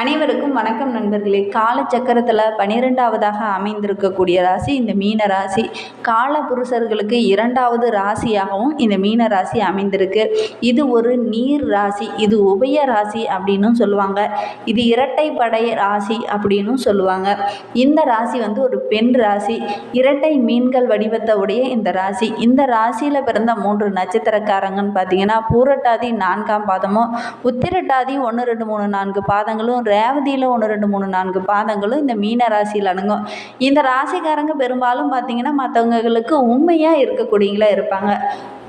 அனைவருக்கும் வணக்கம் நண்பர்களே. காலச்சக்கரத்தில் பன்னிரெண்டாவதாக அமைந்திருக்கக்கூடிய ராசி இந்த மீன ராசி. கால புருஷர்களுக்கு இரண்டாவது ராசியாகவும் இந்த மீன ராசி அமைந்திருக்கு. இது ஒரு நீர் ராசி இது உபய ராசி அப்படின்னும் சொல்லுவாங்க. இது இரட்டைப்படை ராசி அப்படின்னும் சொல்லுவாங்க. இந்த ராசி வந்து ஒரு பெண் ராசி. இரட்டை மீன்கள் வடிவத்தை உடைய இந்த ராசி. இந்த ராசியில் பிறந்த மூன்று நட்சத்திரக்காரங்கன்னு பார்த்தீங்கன்னா பூரட்டாதி நான்காம் பாதமும் உத்திரட்டாதி ஒன்று ரெண்டு மூணு நான்கு பாதங்களும் ரேவதியில் ஒன்று ரெண்டு மூணு நான்கு பாதங்களும் இந்த மீன ராசியில் அடங்கும் இந்த ராசிக்காரங்க பெரும்பாலும் பார்த்திங்கன்னா மற்றவங்களுக்கு உண்மையாக இருக்கக்கூடியங்களா இருப்பாங்க.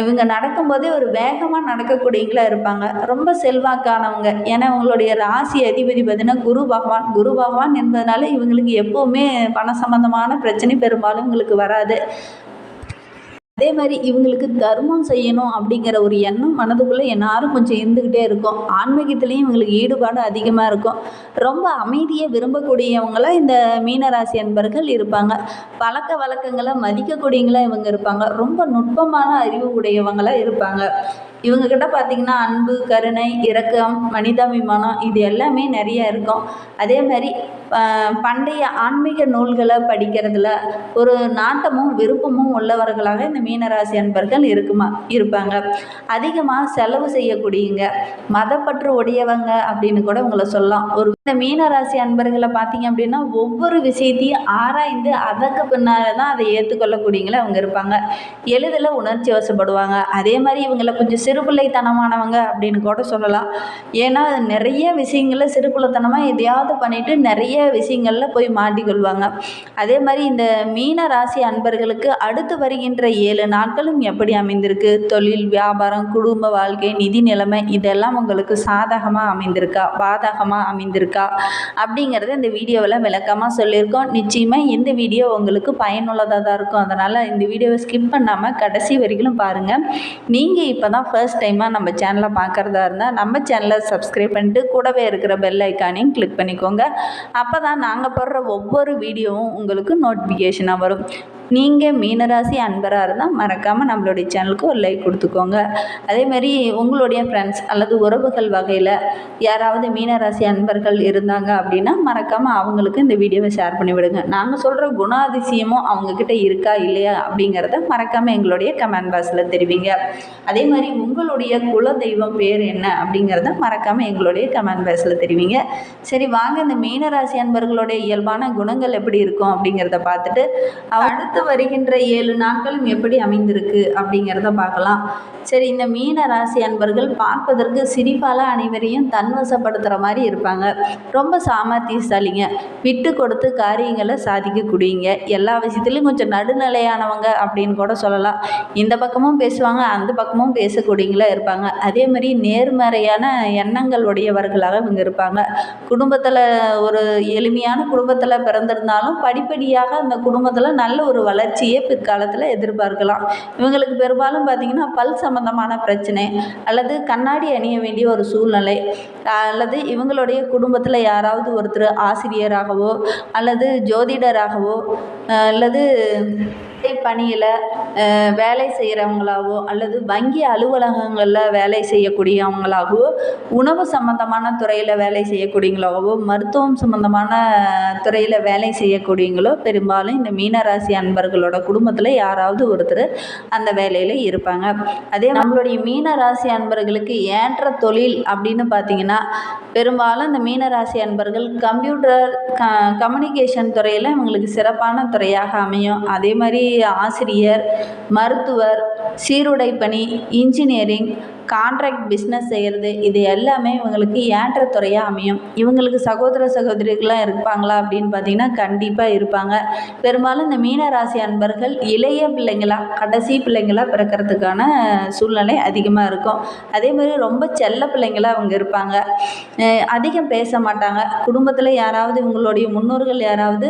இவங்க நடக்கும்போதே ஒரு வேகமாக நடக்கக்கூடியங்களா இருப்பாங்க. ரொம்ப செல்வாக்கானவங்க. ஏன்னா இவங்களுடைய ராசி அதிபதி பார்த்தீங்கன்னா குரு பகவான். குரு பகவான் என்பதனால இவங்களுக்கு எப்போவுமே பண சம்பந்தமான பிரச்சனை பெரும்பாலும் இவங்களுக்கு வராது. அதே மாதிரி இவங்களுக்கு தர்மம் செய்யணும் அப்படிங்கிற ஒரு எண்ணம் மனதுக்குள்ளே எல்லாரும் கொஞ்சம் இருந்துக்கிட்டே இருக்கும். ஆன்மீகத்துலேயும் இவங்களுக்கு ஈடுபாடு அதிகமாக இருக்கும். ரொம்ப அமைதியை விரும்பக்கூடியவங்களாம் இந்த மீனராசி அன்பர்கள் இருப்பாங்க. பழக்க வழக்கங்களை மதிக்கக்கூடியவங்களாம் இவங்க இருப்பாங்க. ரொம்ப நுட்பமான அறிவு உடையவங்களாக இருப்பாங்க. இவங்கக்கிட்ட பார்த்திங்கன்னா அன்பு கருணை இரக்கம் மனிதாபிமானம் இது எல்லாமே நிறைய இருக்கும். அதே மாதிரி பண்டைய ஆன்மீக நூல்களை படிக்கிறதுல ஒரு நாட்டமும் விருப்பமும் உள்ளவர்களாக இந்த மீனராசி அன்பர்கள் இருக்குமா இருப்பாங்க. அதிகமாக செலவு செய்யக்கூடியங்க மதப்பற்று உடையவங்க அப்படின்னு கூட உங்களை சொல்லலாம். ஒரு இந்த மீனராசி அன்பர்களை பார்த்தீங்க அப்படின்னா ஒவ்வொரு விஷயத்தையும் ஆராய்ந்து அதற்கு பின்னால் தான் அதை ஏற்றுக்கொள்ளக்கூடியங்களே அவங்க இருப்பாங்க. எளிதில் உணர்ச்சி வசப்படுவாங்க. அதே மாதிரி இவங்களை கொஞ்சம் சிறுபிள்ளைத்தனமானவங்க அப்படின்னு கூட சொல்லலாம். ஏன்னா நிறைய விஷயங்களில் சிறுபிள்ளைத்தனமாக எதையாவது பண்ணிவிட்டு நிறைய விஷயங்களில் போய் மாட்டிக்கொள்வாங்க. அதே மாதிரி இந்த மீன ராசி அன்பர்களுக்கு அடுத்து வருகின்ற ஏழு நாட்களும் எப்படி அமைந்திருக்கு? தொழில் வியாபாரம் குடும்ப வாழ்க்கை நிதி நிலைமை இதெல்லாம் உங்களுக்கு சாதகமாக அமைந்திருக்கா? பாதகமாக அமைந்திருக்கா? அப்படிங்கிறத இந்த வீடியோவில் விளக்கமாக சொல்லியிருக்கோம். நிச்சயமாக இந்த வீடியோ உங்களுக்கு பயனுள்ளதாக தான் இருக்கும். அதனால் இந்த வீடியோவை ஸ்கிப் பண்ணாமல் கடைசி வரைக்கும் பாருங்கள் நீங்கள் இப்போ தான் ஃபர்ஸ்ட் டைமாக நம்ம சேனலை பார்க்குறதா இருந்தால் நம்ம சேனலை சப்ஸ்கிரைப் பண்ணிட்டு கூடவே இருக்கிற பெல் ஐக்கானையும் கிளிக் பண்ணிக்கோங்க. அப்போ தான் நாங்கள் போடுற ஒவ்வொரு வீடியோவும் உங்களுக்கு நோட்டிஃபிகேஷனாக வரும். நீங்கள் மீனராசி அன்பராக இருந்தால் மறக்காமல் நம்மளுடைய சேனலுக்கு ஒரு லைக் கொடுத்துக்கோங்க. அதேமாரி உங்களுடைய ஃப்ரெண்ட்ஸ் அல்லது உறவுகள் வகையில் யாராவது மீனராசி அன்பர்கள் இருந்தாங்க அப்படின்னா மறக்காமல் அவங்களுக்கு இந்த வீடியோவை ஷேர் பண்ணி விடுங்க நாங்கள் சொல்கிற குணாதிசயமும் அவங்கக்கிட்ட இருக்கா இல்லையா அப்படிங்கிறத மறக்காமல் எங்களுடைய கமெண்ட் பாக்ஸில் தெரிவிங்க. அதே மாதிரி உங்களுடைய குல தெய்வம் பேர் என்ன அப்படிங்கிறத மறக்காமல் எங்களுடைய கமெண்ட் பாக்ஸில் தெரிவிங்க. சரி வாங்க இந்த மீனராசி அன்பர்களுடைய இயல்பான குணங்கள் எப்படி இருக்கும் அப்படிங்கிறத பார்த்துட்டு அடுத்த அடுத்து வருகின்ற ஏழு நாட்களும் எப்படி அமைந்திருக்கு அப்படிங்கிறத பார்க்கலாம். சரி இந்த மீன ராசி அன்பர்கள் பார்ப்பதற்கு சிரிப்பால் அனைவரையும் தன்வசப்படுத்துகிற மாதிரி இருப்பாங்க. ரொம்ப சாமர்த்தியசாலிங்க. விட்டு கொடுத்து காரியங்களை சாதிக்கக்கூடியங்க எல்லா விஷயத்துலையும் கொஞ்சம் நடுநிலையானவங்க அப்படின்னு கூட சொல்லலாம். இந்த பக்கமும் பேசுவாங்க அந்த பக்கமும் பேசக்கூடியங்களா இருப்பாங்க. அதே மாதிரி நேர்மறையான எண்ணங்கள் உடையவர்களாக இவங்க இருப்பாங்க. குடும்பத்தில் ஒரு எளிமையான குடும்பத்தில் பிறந்திருந்தாலும் படிப்படியாக அந்த குடும்பத்தில் நல்ல ஒரு வளர்ச்சியை பிற்காலத்தில் எதிர்பார்க்கலாம். இவங்களுக்கு பெரும்பாலும் பார்த்திங்கன்னா பல் சம்மந்தமான பிரச்சனை அல்லது கண்ணாடி அணிய வேண்டிய ஒரு சூழ்நிலை. அல்லது இவங்களுடைய குடும்பத்தில் யாராவது ஒருத்தர் ஆசிரியராகவோ அல்லது ஜோதிடராகவோ அல்லது பணியில் வேலை செய்கிறவங்களாவோ அல்லது வங்கி அலுவலகங்களில் வேலை செய்யக்கூடியவங்களாகவோ உணவு சம்மந்தமான துறையில் வேலை செய்யக்கூடியவங்களாகவோ மருத்துவம் சம்மந்தமான துறையில் வேலை செய்யக்கூடியவங்களோ பெரும்பாலும் இந்த மீனராசி அன்பர்களோட குடும்பத்தில் யாராவது ஒருத்தர் அந்த வேலையில் இருப்பாங்க. அதே நம்மளுடைய மீனராசி அன்பர்களுக்கு ஏற்ற தொழில் அப்படின்னு பார்த்தீங்கன்னா பெரும்பாலும் இந்த மீனராசி அன்பர்கள் கம்ப்யூட்டர் க கம்யூனிகேஷன் துறையில் இவங்களுக்கு சிறப்பான துறையாக அமையும். அதே மாதிரி ஆசிரியர் மருத்துவர் சீருடை பணி இன்ஜினியரிங் கான்ட்ராக்ட் பிஸ்னஸ் செய்கிறது இது எல்லாமே இவங்களுக்கு ஏற்ற துறையாக அமையும். இவங்களுக்கு சகோதர சகோதரிகள்லாம் இருப்பாங்களா அப்படின்னு பார்த்தீங்கன்னா கண்டிப்பாக இருப்பாங்க. பெரும்பாலும் இந்த மீனராசி அன்பர்கள் இளைய பிள்ளைங்களா கடைசி பிள்ளைங்களா பிறக்கிறதுக்கான சூழ்நிலை அதிகமாக இருக்கும். அதே மாதிரி ரொம்ப செல்ல பிள்ளைங்களா அவங்க இருப்பாங்க. அதிகம் பேச மாட்டாங்க. குடும்பத்தில் யாராவது இவங்களுடைய முன்னோர்கள் யாராவது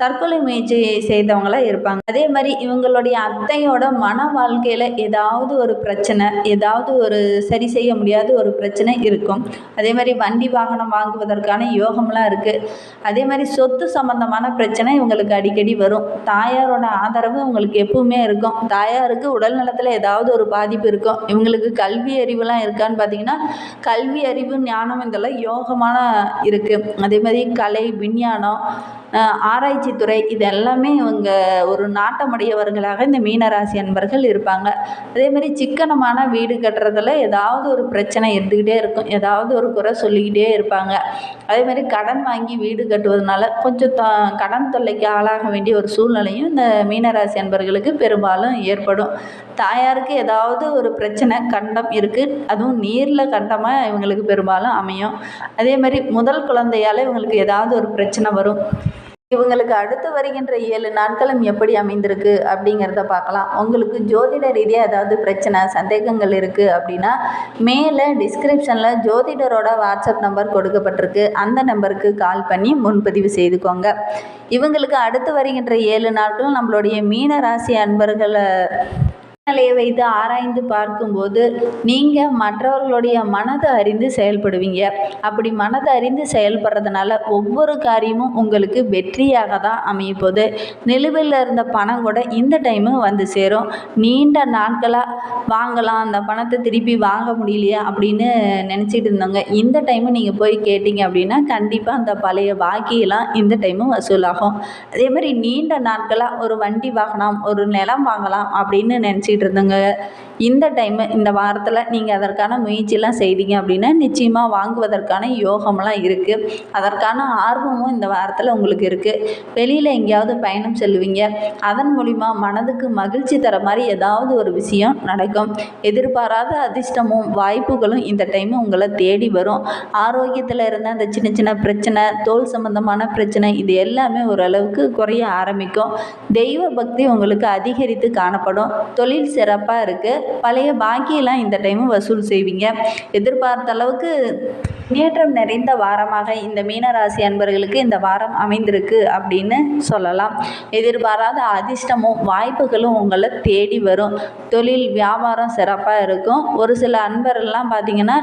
தற்கொலை முயற்சி செய்தவங்களாக இருப்பாங்க. அதே மாதிரி இவங்களுடைய அத்தையோட மன வாழ்க்கையில் ஏதாவது ஒரு பிரச்சனை ஏதாவது ஒரு சரி செய்ய முடியாத ஒரு பிரச்சனை இருக்கும். அதே மாதிரி வண்டி வாகனம் வாங்குவதற்கான யோகம்லாம் இருக்குது அதே மாதிரி சொத்து சம்மந்தமான பிரச்சனை இவங்களுக்கு அடிக்கடி வரும். தாயாரோட ஆதரவு இவங்களுக்கு எப்பவுமே இருக்கும். தாயாருக்கு உடல் நலத்தில் ஏதாவது ஒரு பாதிப்பு இருக்கும். இவங்களுக்கு கல்வி அறிவுலாம் இருக்கான்னு பார்த்தீங்கன்னா கல்வி அறிவு ஞானம் இதெல்லாம் யோகமான இருக்குது அதே மாதிரி கலை விஞ்ஞானம் ஆராய்ச்சி துறை இது எல்லாமே இவங்க ஒரு நாட்டமுடையவர்களாக இந்த மீனராசி அன்பர்கள் இருப்பாங்க. அதே மாதிரி சிக்கனமான வீடு கட்டுறதுல ஏதாவது ஒரு பிரச்சனை இருந்துக்கிட்டே இருக்கும். ஏதாவது ஒரு குறை சொல்லிக்கிட்டே இருப்பாங்க. அதே மாதிரி கடன் வாங்கி வீடு கட்டுவதனால கொஞ்சம் த கடன் தொல்லைக்கு ஆளாக வேண்டிய ஒரு சூழ்நிலையும் இந்த மீனராசி அன்பர்களுக்கு பெரும்பாலும் ஏற்படும். தாயாருக்கு ஏதாவது ஒரு பிரச்சனை கண்டம் இருக்குது அதுவும் நீரில் கண்டமாக இவங்களுக்கு பெரும்பாலும் அமையும். அதே மாதிரி முதல் குழந்தையால் இவங்களுக்கு ஏதாவது ஒரு பிரச்சனை வரும். இவங்களுக்கு அடுத்து வருகின்ற ஏழு நாட்களும் எப்படி அமைந்திருக்கு அப்படிங்கிறத பார்க்கலாம். உங்களுக்கு ஜோதிட ரீதியாக ஏதாவது பிரச்சனை சந்தேகங்கள் இருக்குது அப்படின்னா மேலே டிஸ்கிரிப்ஷனில் ஜோதிடரோட வாட்ஸ்அப் நம்பர் கொடுக்கப்பட்டிருக்கு. அந்த நம்பருக்கு கால் பண்ணி முன்பதிவு செய்துக்கோங்க. இவங்களுக்கு அடுத்து வருகின்ற ஏழு நாட்களும் நம்மளுடைய மீன ராசி அன்பர்களை நிலையை வைத்து ஆராய்ந்து பார்க்கும்போது நீங்கள் மற்றவர்களுடைய மனதை அறிந்து செயல்படுவீங்க. அப்படி மனதை அறிந்து செயல்படுறதுனால ஒவ்வொரு காரியமும் உங்களுக்கு வெற்றியாக தான் அமையும் போது நிலுவையில் இருந்த பணம் கூட இந்த டைமு வந்து சேரும். நீண்ட நாட்களாக வாங்கலாம் அந்த பணத்தை திருப்பி வாங்க முடியலையா அப்படின்னு நினச்சிட்டு இருந்தவங்க இந்த டைமு நீங்கள் போய் கேட்டிங்க அப்படின்னா கண்டிப்பாக அந்த பழைய பாக்கியெல்லாம் இந்த டைமும் வசூலாகும். அதே மாதிரி நீண்ட நாட்களாக ஒரு வண்டி வாங்கலாம் ஒரு நிலம் வாங்கலாம் அப்படின்னு நினச்சிட்டு பேசிகிட்டு இருந்தோங்க. இந்த டைமு இந்த வாரத்தில் நீங்கள் அதற்கான முயற்சிலாம் செய்தீங்க அப்படின்னா நிச்சயமாக வாங்குவதற்கான யோகம்லாம் இருக்குது அதற்கான ஆர்வமும் இந்த வாரத்தில் உங்களுக்கு இருக்குது வெளியில் எங்கேயாவது பயணம் செல்வீங்க அதன் மூலிமா மனதுக்கு மகிழ்ச்சி தர மாதிரி ஏதாவது ஒரு விஷயம் நடக்கும். எதிர்பாராத அதிர்ஷ்டமும் வாய்ப்புகளும் இந்த டைம் உங்களை தேடி வரும். ஆரோக்கியத்தில் இருந்த அந்த சின்ன சின்ன பிரச்சனை தோல் சம்மந்தமான பிரச்சனை இது எல்லாமே ஓரளவுக்கு குறைய ஆரம்பிக்கும். தெய்வ பக்தி உங்களுக்கு அதிகரித்து காணப்படும். தொழில் சிறப்பாக இருக்குது பழைய பாக்கியெல்லாம் இந்த டைமும் வசூல் செய்வீங்க. எதிர்பார்த்த அளவுக்கு முன்னேற்றம் நிறைந்த வாரமாக இந்த மீனராசி அன்பர்களுக்கு இந்த வாரம் அமைந்திருக்கு அப்படின்னு சொல்லலாம். எதிர்பாராத அதிர்ஷ்டமும் வாய்ப்புகளும் உங்களை தேடி வரும். தொழில் வியாபாரம் சிறப்பாக இருக்கும். ஒரு சில அன்பர்கள்லாம் பார்த்தீங்கன்னா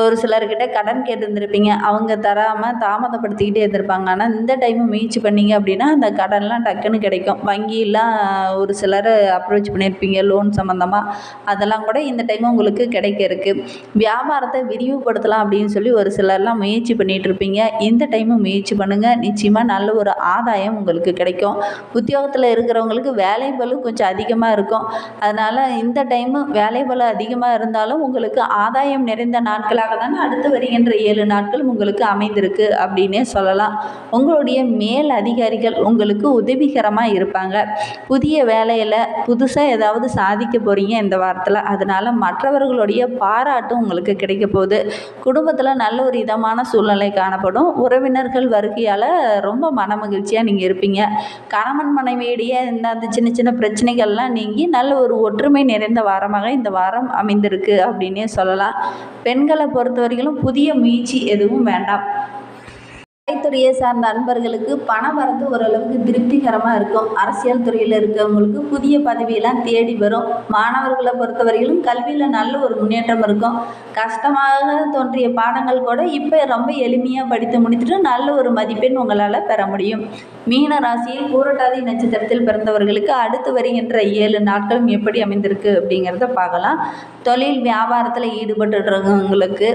ஒரு சிலர்கிட்ட கடன் கேட்டுருந்துருப்பீங்க. அவங்க தராமல் தாமதப்படுத்திக்கிட்டே இருந்திருப்பாங்க. ஆனால் இந்த டைமு முயற்சி பண்ணீங்க அப்படின்னா அந்த கடன்லாம் டக்குன்னு கிடைக்கும். வங்கியெல்லாம் ஒரு சிலர் அப்ரோச் பண்ணியிருப்பீங்க லோன் சம்மந்தமாக அதெல்லாம் கூட இந்த டைம் உங்களுக்கு கிடைக்க இருக்குது வியாபாரத்தை விரிவுபடுத்தலாம் அப்படின்னு சொல்லி ஒரு சிலர்லாம் முயற்சி பண்ணிகிட்ருப்பீங்க இந்த டைமும் முயற்சி பண்ணுங்கள் நிச்சயமாக நல்ல ஒரு ஆதாயம் உங்களுக்கு கிடைக்கும். உத்தியோகத்தில் இருக்கிறவங்களுக்கு வேலை பளு கொஞ்சம் அதிகமாக இருக்கும். அதனால் இந்த டைமு வேலை பலம் அதிகமாக இருந்தாலும் உங்களுக்கு ஆதாயம் நிறைந்த நாட்களாக தானே அடுத்து வருகின்ற ஏழு நாட்கள் உங்களுக்கு அமைந்திருக்கு அப்படின்னே சொல்லலாம். உங்களுடைய மேல் அதிகாரிகள் உங்களுக்கு உதவிகரமாக இருப்பாங்க. புதிய வேலையில் புதுசாக ஏதாவது சாதிக்க போகிறீங்க இந்த வாரத்தில். அதனால் மற்றவர்களுடைய பாராட்டும் உங்களுக்கு கிடைக்க போகுது. குடும்பத்தில் நல்ல நல்ல ஒரு இதமான சூழ்நிலை காணப்படும். உறவினர்கள் வருகையால் ரொம்ப மன மகிழ்ச்சியாக நீங்கள் இருப்பீங்க. கணவன் மனைவியிடையே இந்த அந்த சின்ன சின்ன பிரச்சனைகள்லாம் நீங்கி நல்ல ஒரு ஒற்றுமை நிறைந்த வாரமாக இந்த வாரம் அமைந்திருக்கு அப்படின்னே சொல்லலாம். பெண்களை பொறுத்தவரையிலும் புதிய முயற்சி எதுவும் வேண்டாம். கலைத்துறையை சார்ந்த நண்பர்களுக்கு பண வரத்து ஓரளவுக்கு திருப்திகரமாக இருக்கும். அரசியல் துறையில் இருக்கிறவங்களுக்கு புதிய பதவியெல்லாம் தேடி வரும். மாணவர்களை பொறுத்தவரையிலும் கல்வியில் நல்ல ஒரு முன்னேற்றம் இருக்கும். கஷ்டமாக தோன்றிய பாடங்கள் கூட இப்போ ரொம்ப எளிமையாக படித்து முடித்துட்டு நல்ல ஒரு மதிப்பெண் உங்களால் பெற முடியும். மீன ராசியில் பூரட்டாதி நட்சத்திரத்தில் பிறந்தவர்களுக்கு அடுத்து வருகின்ற ஏழு நாட்களும் எப்படி அமைந்திருக்கு அப்படிங்கிறத பார்க்கலாம். தொழில் வியாபாரத்தில் ஈடுபட்டுருக்கவங்களுக்கு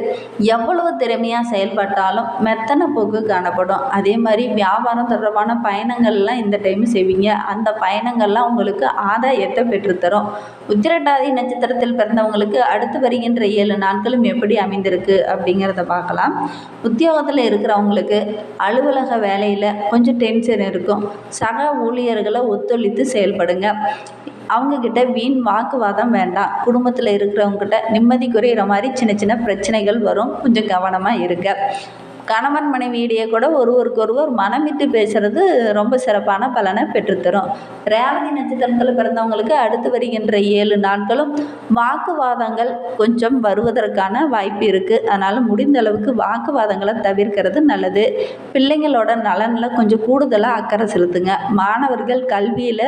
எவ்வளவு திறமையாக செயல்பட்டாலும் மெத்தனை போக்கு காணப்படும். அதே மாதிரி வியாபாரம் தொடர்பான பயணங்கள்லாம் இந்த டைம் செய்வீங்க. அந்த பயணங்கள்லாம் உங்களுக்கு ஆதாயத்தை பெற்றுத்தரும். உத்திரட்டாதி நட்சத்திரத்தில் பிறந்தவங்களுக்கு அடுத்து வருகின்ற ஏழு நாட்களும் எப்படி அமைந்திருக்கு அப்படிங்கிறத பார்க்கலாம். உத்தியோகத்தில் இருக்கிறவங்களுக்கு அலுவலக வேலையில் கொஞ்சம் டென்ஷன் பிரச்சனை இருக்கும். சக ஊழியர்களை ஒத்துழைத்து செயல்படுங்க. அவங்கக்கிட்ட வீண் வாக்குவாதம் வேண்டாம். குடும்பத்தில் இருக்கிறவங்ககிட்ட நிம்மதி குறையிற மாதிரி சின்ன சின்ன பிரச்சனைகள் வரும். கொஞ்சம் கவனமாக இருங்க. கணவன் மனைவியிடையே கூட ஒருவருக்கொருவர் மனம் விட்டு பேசுகிறது ரொம்ப சிறப்பான பலனை பெற்றுத்தரும். ரேவதி நட்சத்திரத்தில் பிறந்தவங்களுக்கு அடுத்து வருகின்ற ஏழு நாட்களும் வாக்குவாதங்கள் கொஞ்சம் வருவதற்கான வாய்ப்பு இருக்குது அதனால் முடிந்த அளவுக்கு வாக்குவாதங்களை தவிர்க்கிறது நல்லது. பிள்ளைங்களோட நலனில் கொஞ்சம் கூடுதலாக அக்கறை செலுத்துங்க. மாணவர்கள் கல்வியில்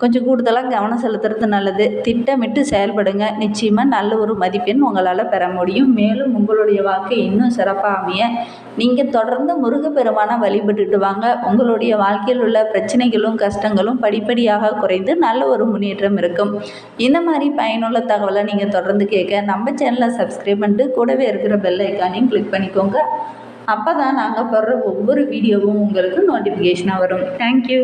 கொஞ்சம் கூடுதலாக கவனம் செலுத்துறது நல்லது. திட்டமிட்டு செயல்படுங்க. நிச்சயமாக நல்ல ஒரு மதிப்பெண் உங்களால் பெற முடியும். மேலும் உங்களுடைய வாக்கு இன்னும் சிறப்பாக அமைய நீங்கள் தொடர்ந்து முருகப்பெருமானை வழிபட்டுட்டு வாங்க. உங்களுடைய வாழ்க்கையில் உள்ள பிரச்சனைகளும் கஷ்டங்களும் படிப்படியாக குறைந்து நல்ல ஒரு முன்னேற்றம் இருக்கும். இந்த மாதிரி பயனுள்ள தகவலை நீங்கள் தொடர்ந்து கேட்க நம்ம சேனலை சப்ஸ்கிரைப் பண்ணிட்டு கூடவே இருக்கிற பெல் ஐக்கானையும் கிளிக் பண்ணிக்கோங்க. அப்போ தான் நாங்கள் போடுற ஒவ்வொரு வீடியோவும் உங்களுக்கு நோட்டிஃபிகேஷனாக வரும். தேங்க்யூ